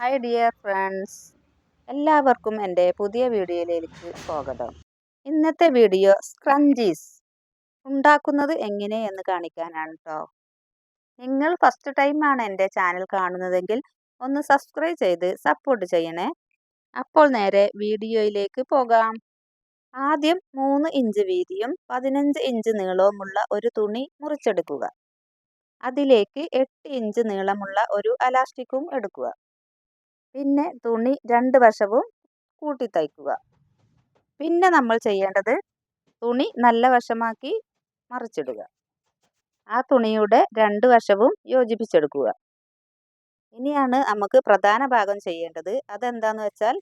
Hi dear friends എല്ലാവർക്കും എന്റെ പുതിയ വീഡിയോയിലേക്ക് സ്വാഗതം. ഇന്നത്തെ വീഡിയോ സ്ക്രഞ്ചീസ് ഉണ്ടാക്കുന്നത് എങ്ങനെയെന്ന് കാണിക്കാനാണ് കേട്ടോ നിങ്ങൾ ഫസ്റ്റ് ടൈമാണ് എന്റെ ചാനൽ കാണുന്നതെങ്കിൽ ഒന്ന് സബ്സ്ക്രൈബ് ചെയ്ത് സപ്പോർട്ട് ചെയ്യണേ. അപ്പോൾ നേരെ വീഡിയോയിലേക്ക് പോകാം. ആദ്യം മൂന്ന് ഇഞ്ച് വീതിയും പതിനഞ്ച് ഇഞ്ച് നീളവുമുള്ള ഒരു തുണി മുറിച്ചെടുക്കുക. അതിലേക്ക് എട്ട് ഇഞ്ച് നീളമുള്ള ഒരു അലാസ്റ്റിക്കും എടുക്കുക. പിന്നെ തുണി രണ്ട് വശവും കൂട്ടി തയ്ക്കുക. പിന്നെ നമ്മൾ ചെയ്യേണ്ടത് തുണി നല്ല വശമാക്കി മറിച്ചിടുക. ആ തുണിയുടെ രണ്ട് വശവും യോജിപ്പിച്ചെടുക്കുക. ഇനിയാണ് നമുക്ക് പ്രധാന ഭാഗം ചെയ്യേണ്ടത്. അതെന്താന്ന് വെച്ചാൽ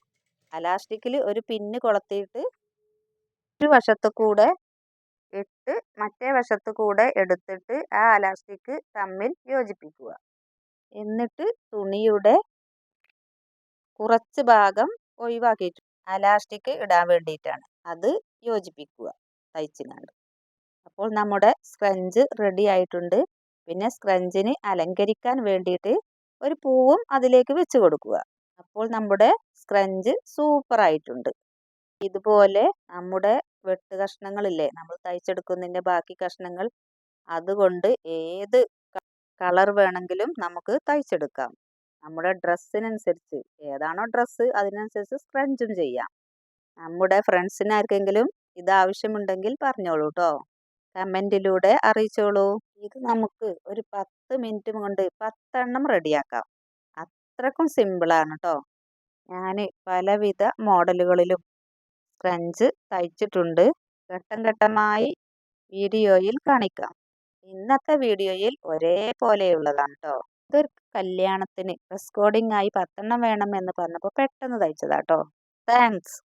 അലാസ്റ്റിക്കിൽ ഒരു പിന്ന് കൊളത്തിയിട്ട് ഒരു വശത്തു കൂടെ ഇട്ട് മറ്റേ വശത്തു കൂടെ എടുത്തിട്ട് ആ അലാസ്റ്റിക് തമ്മിൽ യോജിപ്പിക്കുക. എന്നിട്ട് തുണിയുടെ കുറച്ച് ഭാഗം ഒഴിവാക്കിയിട്ട് അലാസ്റ്റിക് ഇടാൻ വേണ്ടിയിട്ടാണ്. അത് യോജിപ്പിക്കുക തയ്ച്ചിങ്ങാണ്ട്. അപ്പോൾ നമ്മുടെ സ്ക്രഞ്ച് റെഡി ആയിട്ടുണ്ട്. പിന്നെ സ്ക്രഞ്ചിന് അലങ്കരിക്കാൻ വേണ്ടിയിട്ട് ഒരു പൂവും അതിലേക്ക് വെച്ച് കൊടുക്കുക. അപ്പോൾ നമ്മുടെ സ്ക്രഞ്ച് സൂപ്പർ ആയിട്ടുണ്ട്. ഇതുപോലെ നമ്മുടെ വെട്ട് കഷ്ണങ്ങളില്ലേ നമ്മൾ തയ്ച്ചെടുക്കുന്നതിന്റെ ബാക്കി കഷ്ണങ്ങൾ അതുകൊണ്ട് ഏത് കളർ വേണമെങ്കിലും നമുക്ക് തയ്ച്ചെടുക്കാം. നമ്മുടെ ഡ്രസ്സിനനുസരിച്ച് ഏതാണോ ഡ്രസ്സ് അതിനനുസരിച്ച് സ്ക്രഞ്ചും ചെയ്യാം. നമ്മുടെ ഫ്രണ്ട്സിനാർക്കെങ്കിലും ഇത് ആവശ്യമുണ്ടെങ്കിൽ പറഞ്ഞോളൂ കേട്ടോ കമന്റിലൂടെ അറിയിച്ചോളൂ. ഇത് നമുക്ക് ഒരു പത്ത് മിനിറ്റ് കൊണ്ട് പത്തെണ്ണം റെഡിയാക്കാം. അത്രക്കും സിമ്പിളാണ് കേട്ടോ ഞാൻ പലവിധ മോഡലുകളിലും സ്ക്രഞ്ച് തയ്ച്ചിട്ടുണ്ട്. ഘട്ടം ഘട്ടമായി വീഡിയോയിൽ കാണിക്കാം. ഇന്നത്തെ വീഡിയോയിൽ ഒരേ പോലെയുള്ളതാണ് കേട്ടോ ഇതൊരു കല്യാണത്തിന് ഡ്രസ് കോഡിംഗ് ആയി പത്തെണ്ണം വേണം എന്ന് പറഞ്ഞപ്പോൾ പെട്ടെന്ന് തയ്ച്ചതാട്ടോ. താങ്ക്സ്